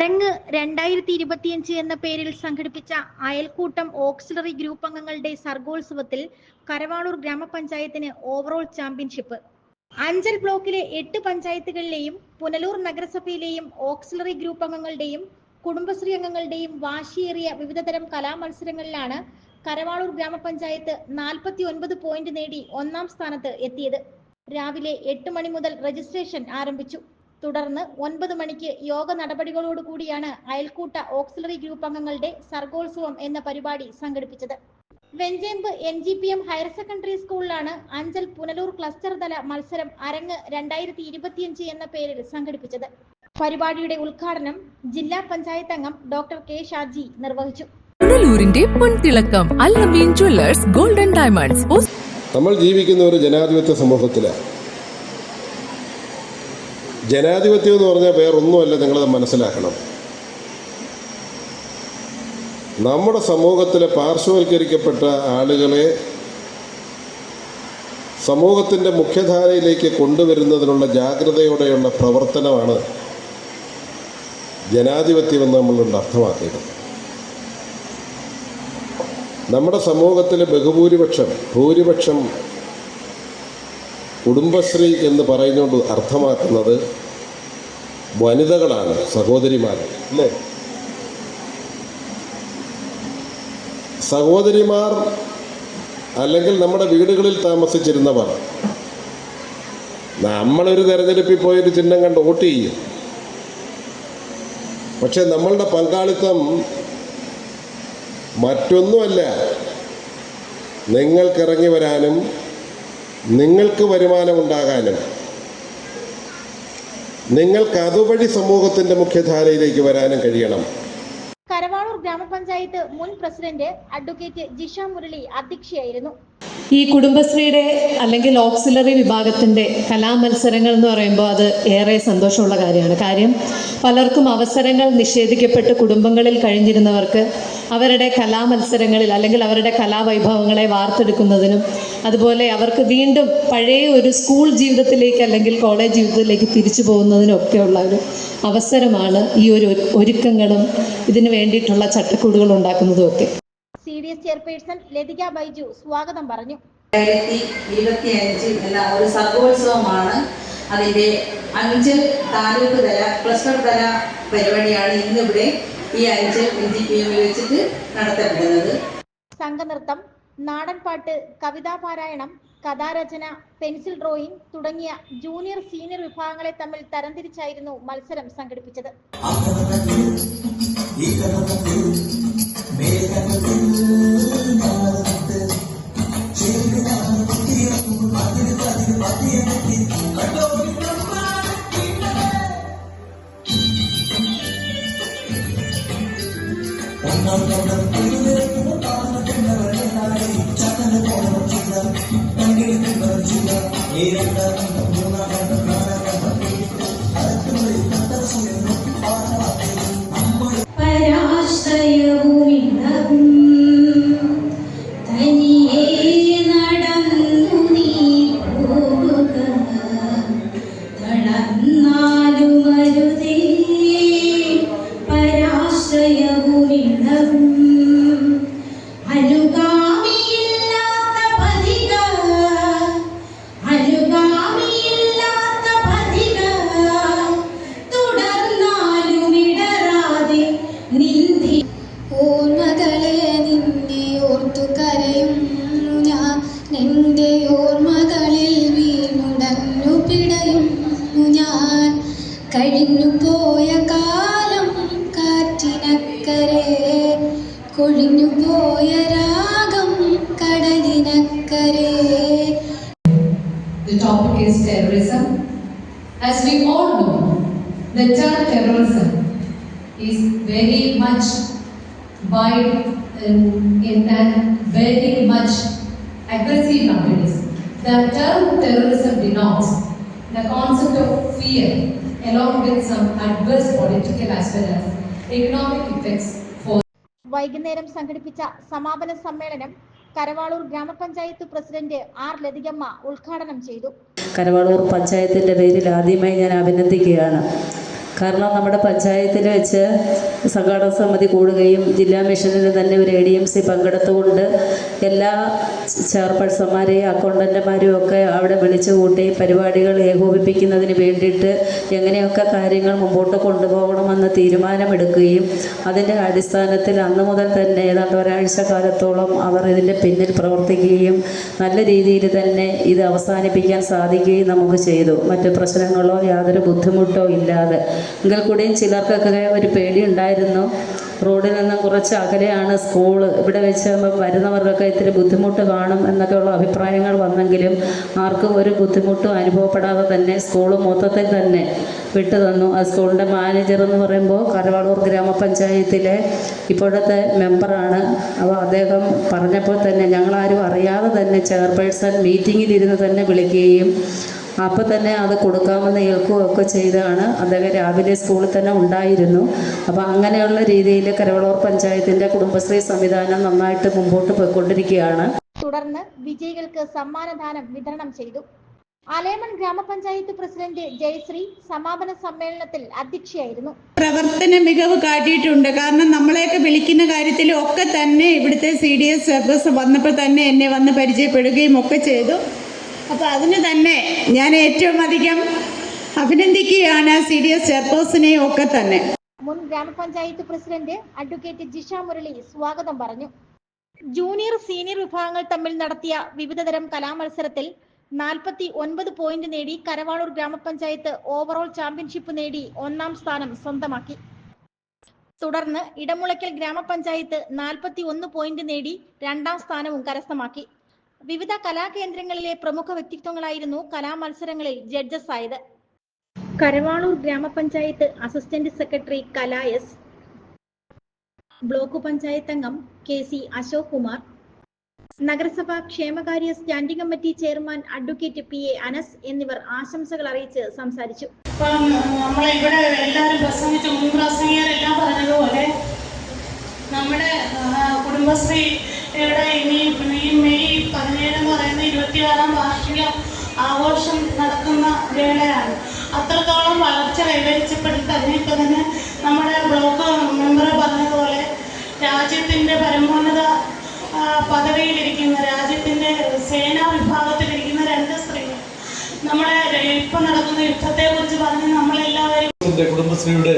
അരങ്ങ് രണ്ടായിരത്തി ഇരുപത്തിയഞ്ച് എന്ന പേരിൽ സംഘടിപ്പിച്ച അയൽക്കൂട്ടം ഓക്സിലറി ഗ്രൂപ്പ് അംഗങ്ങളുടെ സർഗോത്സവത്തിൽ കരവാളൂർ ഗ്രാമപഞ്ചായത്തിന് ഓവറോൾ ചാമ്പ്യൻഷിപ്പ്. അഞ്ചൽ ബ്ലോക്കിലെ എട്ട് പഞ്ചായത്തുകളിലെയും പുനലൂർ നഗരസഭയിലെയും ഓക്സിലറി ഗ്രൂപ്പ് അംഗങ്ങളുടെയും കുടുംബശ്രീ അംഗങ്ങളുടെയും വാശിയേറിയ വിവിധതരം കലാമത്സരങ്ങളിലാണ് കരവാളൂർ ഗ്രാമപഞ്ചായത്ത് നാൽപ്പത്തി ഒൻപത് പോയിന്റ് നേടി ഒന്നാം സ്ഥാനത്ത് എത്തിയത്. രാവിലെ എട്ട് മണി മുതൽ രജിസ്ട്രേഷൻ ആരംഭിച്ചു. തുടർന്ന് ഒൻപത് മണിക്ക് യോഗ നടപടികളോടുകൂടിയാണ് അയൽക്കൂട്ട ഓക്സിലറി ഗ്രൂപ്പ് അംഗങ്ങളുടെ സർഗോത്സവം എന്ന പരിപാടി സംഘടിപ്പിച്ചത്. Vencheamp N G P M higher secondary സ്കൂളിലാണ് അഞ്ചൽ പുനലൂർ ക്ലസ്റ്റർ തല മത്സരം അരങ്ങ് രണ്ടായിരത്തി ഇരുപത്തിയഞ്ച് എന്ന പേരിൽ സംഘടിപ്പിച്ചത്. പരിപാടിയുടെ ഉദ്ഘാടനം ജില്ലാ പഞ്ചായത്ത് അംഗം ഡോക്ടർ കെ ഷാജി നിർവഹിച്ചു. പുനലൂരിന്റെ പൊൻതിളക്കം ജ്വല്ലേഴ്സ് ഗോൾഡൻ ഡയമണ്ട്സ്. നമ്മൾ ജീവിക്കുന്ന ഒരു ജനാധിപത്യ സമൂഹത്തിലാണ് ജനാധിപത്യം എന്ന് പറഞ്ഞാൽ വേറൊന്നുമല്ല നിങ്ങളത് മനസ്സിലാക്കണം. നമ്മുടെ സമൂഹത്തിലെ പാർശ്വവൽക്കരിക്കപ്പെട്ട ആളുകളെ സമൂഹത്തിന്റെ മുഖ്യധാരയിലേക്ക് കൊണ്ടുവരുന്നതിനുള്ള ജാഗ്രതയോടെയുള്ള പ്രവർത്തനമാണ് ജനാധിപത്യമെന്ന് നമ്മളുണ്ട് അർത്ഥമാക്കിയത്. നമ്മുടെ സമൂഹത്തിലെ ബഹുഭൂരിപക്ഷം ഭൂരിപക്ഷം കുടുംബശ്രീ എന്ന് പറയുന്നതുകൊണ്ട് അർത്ഥമാക്കുന്നത് വനിതകളാണ് സഹോദരിമാർ അല്ലേ? സഹോദരിമാർ അല്ലെങ്കിൽ നമ്മുടെ വീടുകളിൽ താമസിച്ചിരുന്നവർ നമ്മളൊരു തെരഞ്ഞെടുപ്പിൽ പോയൊരു ചിഹ്നം കണ്ട് വോട്ട് ചെയ്യും. പക്ഷെ നമ്മളുടെ പങ്കാളിത്തം മറ്റൊന്നുമല്ല. നിങ്ങൾക്കിറങ്ങി വരാനും നിങ്ങൾക്ക് വരുമാനമുണ്ടാകാനും നിങ്ങൾക്ക് അതുവഴി സമൂഹത്തിന്റെ മുഖ്യധാരയിലേക്ക് വരാനും കഴിയണം. കരവാളൂർ ഗ്രാമപഞ്ചായത്ത് മുൻ പ്രസിഡന്റ് അഡ്വക്കേറ്റ് ജിഷ മുരളി അധ്യക്ഷയായിരുന്നു. ഈ കുടുംബശ്രീയുടെ അല്ലെങ്കിൽ ഓക്സിലറി വിഭാഗത്തിന്റെ കലാമത്സരങ്ങൾ എന്ന് പറയുമ്പോൾ അത് ഏറെ സന്തോഷമുള്ള കാര്യമാണ്. കാര്യം പലർക്കും അവസരങ്ങൾ നിഷേധിക്കപ്പെട്ട് കുടുംബങ്ങളിൽ കഴിഞ്ഞിരുന്നവർക്ക് അവരുടെ കലാമത്സരങ്ങളിൽ അല്ലെങ്കിൽ അവരുടെ കലാവൈഭവങ്ങളെ വാർത്തെടുക്കുന്നതിനും അതുപോലെ അവർക്ക് വീണ്ടും പഴയ ഒരു സ്കൂൾ ജീവിതത്തിലേക്ക് അല്ലെങ്കിൽ കോളേജ് ജീവിതത്തിലേക്ക് തിരിച്ചു പോകുന്നതിനൊക്കെയുള്ള ഒരു അവസരമാണ് ഈ ഒരു ഒരുക്കങ്ങളും ഇതിനു വേണ്ടിയിട്ടുള്ള ചട്ടക്കൂടുകൾ ഉണ്ടാക്കുന്നതും ഒക്കെ. C D S chairperson Lathika Baiju സ്വാഗതം പറഞ്ഞു. രണ്ടായിരത്തി ഇരുപത്തി അഞ്ച് എന്ന ഒരു സർഗോത്സവമാണ് അതിന്റെ അഞ്ച് താലൂക്ക് തല ക്ലസ്റ്റർ തല പരിപാടിയാണ് ഇന്നിവിടെ ഈ അഞ്ച് എൻ ജി പി എമ്മിൽ വെച്ചിട്ട് നടത്തപ്പെടുന്നത്. സംഘനൃത്തം നാടൻപാട്ട് കവിതാപാരായണം കഥാരചന പെൻസിൽ ഡ്രോയിങ് തുടങ്ങിയ ജൂനിയർ സീനിയർ വിഭാഗങ്ങളെ തമ്മിൽ തരംതിരിച്ചായിരുന്നു മത്സരം സംഘടിപ്പിച്ചത്. I'm not going. I'm going to be able to do. I'm not going to be able. കഴിഞ്ഞു പോയ കാലം കാറ്റിനക്കരെ കൊഴിഞ്ഞു പോയ രാഗം കടലിനക്കരെ The topic is terrorism. As we all know, the term terrorism is very much wide in, in and very much aggressive nowadays. The term terrorism denotes the concept of fear along with some adverse political as well as economic effects for വൈകുന്നേരം സംഘടിപ്പിച്ച സമാപന സമ്മേളനം കരവാളൂർ ഗ്രാമപഞ്ചായത്ത് president R Lathikamma ഉദ്ഘാടനം ചെയ്തു. കരവാളൂർ പഞ്ചായത്തിന്റെ പേരിൽ ആദ്യമായി ഞാൻ അഭിനന്ദിക്കുകയാണ്. കാരണം നമ്മുടെ പഞ്ചായത്തിൽ വെച്ച് സംഘാടക സമിതി കൂടുകയും ജില്ലാ മിഷനിൽ തന്നെ ഒരു എ ഡി എം സി പങ്കെടുത്തുകൊണ്ട് എല്ലാ ചെയർപേഴ്സന്മാരെയും അക്കൗണ്ടന്റുമാരെയും ഒക്കെ അവിടെ വിളിച്ചു കൂട്ടി പരിപാടികൾ ഏകോപിപ്പിക്കുന്നതിന് വേണ്ടിയിട്ട് എങ്ങനെയൊക്കെ കാര്യങ്ങൾ മുമ്പോട്ട് കൊണ്ടുപോകണമെന്ന് തീരുമാനമെടുക്കുകയും അതിന്റെ അടിസ്ഥാനത്തിൽ അന്ന് മുതൽ തന്നെ ഏതാണ്ട് ഒരാഴ്ച കാലത്തോളം അവർ ഇതിന്റെ പിന്നിൽ പ്രവർത്തിക്കുകയും നല്ല രീതിയിൽ തന്നെ ഇത് അവസാനിപ്പിക്കാൻ സാധിക്കുകയും നമുക്ക് ചെയ്തു. മറ്റ് പ്രശ്നങ്ങളോ യാതൊരു ബുദ്ധിമുട്ടോ ഇല്ലാതെ. എങ്കിൽ കൂടിയും ചിലർക്കൊക്കെ ഒരു പേടി ഉണ്ടായിരുന്നു റോഡിൽ നിന്നും കുറച്ച് അകലെയാണ് സ്കൂൾ ഇവിടെ വെച്ച് വരുന്നവർക്കൊക്കെ ഇത്തിരി ബുദ്ധിമുട്ട് കാണും എന്നൊക്കെയുള്ള അഭിപ്രായങ്ങൾ വന്നെങ്കിലും ആർക്കും ഒരു ബുദ്ധിമുട്ടും അനുഭവപ്പെടാതെ തന്നെ സ്കൂൾ മൊത്തത്തിൽ തന്നെ വിട്ടു തന്നു. ആ സ്കൂളിന്റെ മാനേജർ എന്ന് പറയുമ്പോൾ കരവാളൂർ ഗ്രാമപഞ്ചായത്തിലെ ഇപ്പോഴത്തെ മെമ്പറാണ്. അപ്പോൾ അദ്ദേഹം പറഞ്ഞപ്പോൾ തന്നെ ഞങ്ങളാരും അറിയാതെ തന്നെ ചെയർപേഴ്സൺ മീറ്റിങ്ങിലിരുന്ന് തന്നെ വിളിക്കുകയും അപ്പോൾ തന്നെ അത് കൊടുക്കാമെന്ന് ഏൽക്കുകയൊക്കെ ചെയ്താണ് അദ്ദേഹം രാവിലെ സ്കൂളിൽ തന്നെ ഉണ്ടായിരുന്നു. അപ്പോൾ അങ്ങനെയുള്ള രീതിയിൽ കരവളൂർ പഞ്ചായത്തിന്റെ കുടുംബശ്രീ സംവിധാനം നന്നായിട്ട് മുമ്പോട്ട് പോയിക്കൊണ്ടിരിക്കുകയാണ്. തുടർന്ന് വിജയികൾക്ക് സമ്മാനദാനം വിതരണം ചെയ്തു. അലേമൺ ഗ്രാമപഞ്ചായത്ത് പ്രസിഡന്റ് ജയശ്രീ സമാപന സമ്മേളനത്തിൽ അധ്യക്ഷയായിരുന്നു. പ്രവർത്തന മികവ് കാട്ടിയിട്ടുണ്ട്. കാരണം നമ്മളെയൊക്കെ വിളിക്കുന്ന കാര്യത്തിലും ഒക്കെ തന്നെ ഇവിടുത്തെ സി ഡി എസ് സർവീസ് വന്നപ്പോൾ തന്നെ എന്നെ വന്ന് പരിചയപ്പെടുകയും ഒക്കെ ചെയ്തു. അപ്പോൾ അതിന് തന്നെ ഞാൻ ഏറ്റവും അധികം അഭിനന്ദിക്കുകയാണ് സി ഡി എസ് ചെയർപേഴ്സണെയും ഒക്കെ തന്നെ. മുൻ ഗ്രാമപഞ്ചായത്ത് പ്രസിഡന്റ് അഡ്വക്കേറ്റ് ജിഷ മുരളി സ്വാഗതം പറഞ്ഞു. ജൂനിയർ സീനിയർ വിഭാഗങ്ങൾ തമ്മിൽ നടത്തിയ വിവിധതരം കലാമത്സരത്തിൽ നാൽപ്പത്തി ഒൻപത് പോയിന്റ് നേടി കരവാളൂർ ഗ്രാമപഞ്ചായത്ത് ഓവറോൾ ചാമ്പ്യൻഷിപ്പ് നേടി ഒന്നാം സ്ഥാനം സ്വന്തമാക്കി. തുടർന്ന് ഇടമുളയ്ക്കൽ ഗ്രാമപഞ്ചായത്ത് നാൽപ്പത്തി ഒന്ന് പോയിന്റ് നേടി രണ്ടാം സ്ഥാനവും കരസ്ഥമാക്കി. വിവിധ കലാകേന്ദ്രങ്ങളിലെ പ്രമുഖ വ്യക്തിത്വങ്ങളായിരുന്നു കലാമത്സരങ്ങളിൽ ജഡ്ജസ് ആയത്. Karavaloor grama panchayat assistant secretary Kala S block panchayat അംഗം കെ സി അശോക് കുമാർ നഗരസഭ ക്ഷേമകാര്യ standing committee chairman advocate P A Anas എന്നിവർ ആശംസകൾ അറിയിച്ച് സംസാരിച്ചു. ഇപ്പം നമ്മളിവിടെ എല്ലാവരും പ്രസംഗിച്ച പറഞ്ഞതുപോലെ നമ്മുടെ കുടുംബശ്രീ കുടുംബശ്രീയുടെ ഇനി ഈ പതിനേഴ് എന്ന് പറയുന്ന ഇരുപത്തിയാറാം വാർഷിക ആഘോഷം നടക്കുന്ന വേളയാണ്. അത്രത്തോളം വളർച്ച കൈവരിച്ചപ്പോഴും തന്നെ ഇപ്പം തന്നെ നമ്മുടെ ബ്ലോക്ക് മെമ്പർ പറഞ്ഞതുപോലെ രാജ്യത്തിന്റെ പരമോന്നത പദവിയിലിരിക്കുന്ന രാജ്യത്തിന്റെ സേനാ വിഭാഗത്തിലിരിക്കുന്ന രണ്ട് സ്ത്രീകൾ. നമ്മുടെ ഇപ്പം നടക്കുന്ന യുദ്ധത്തെക്കുറിച്ച് പറഞ്ഞ് നമ്മളെല്ലാവരും കുടുംബശ്രീയുടെ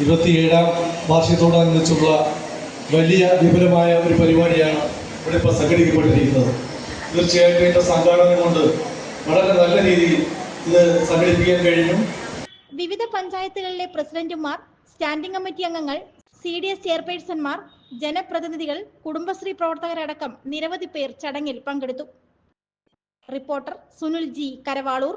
ഇരുപത്തിയേഴാം വാർഷികത്തോടനുബന്ധിച്ചുള്ള വലിയ വിപുലമായ ഒരു പരിപാടിയാണ് ഇവിടെ ഇപ്പോൾ സംഘടിപ്പിക്കപ്പെട്ടിരിക്കുന്നത്. തീർച്ചയായിട്ടും ഇതിന്റെ സംഘാടനം കൊണ്ട് വളരെ നല്ല രീതിയിൽ ഇത് സംഘടിപ്പിക്കാൻ കഴിഞ്ഞു. വിവിധ പഞ്ചായത്തുകളിലെ പ്രസിഡന്റുമാർ സ്റ്റാൻഡിംഗ് കമ്മിറ്റി അംഗങ്ങൾ സി ഡി എസ് ചെയർപേഴ്സൺമാർ ജനപ്രതിനിധികൾ കുടുംബശ്രീ പ്രവർത്തകരടക്കം നിരവധി പേർ ചടങ്ങിൽ പങ്കെടുത്തു. Reporter Sunil G Karavaloor.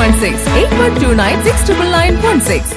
one six eight one two nine six triple nine one six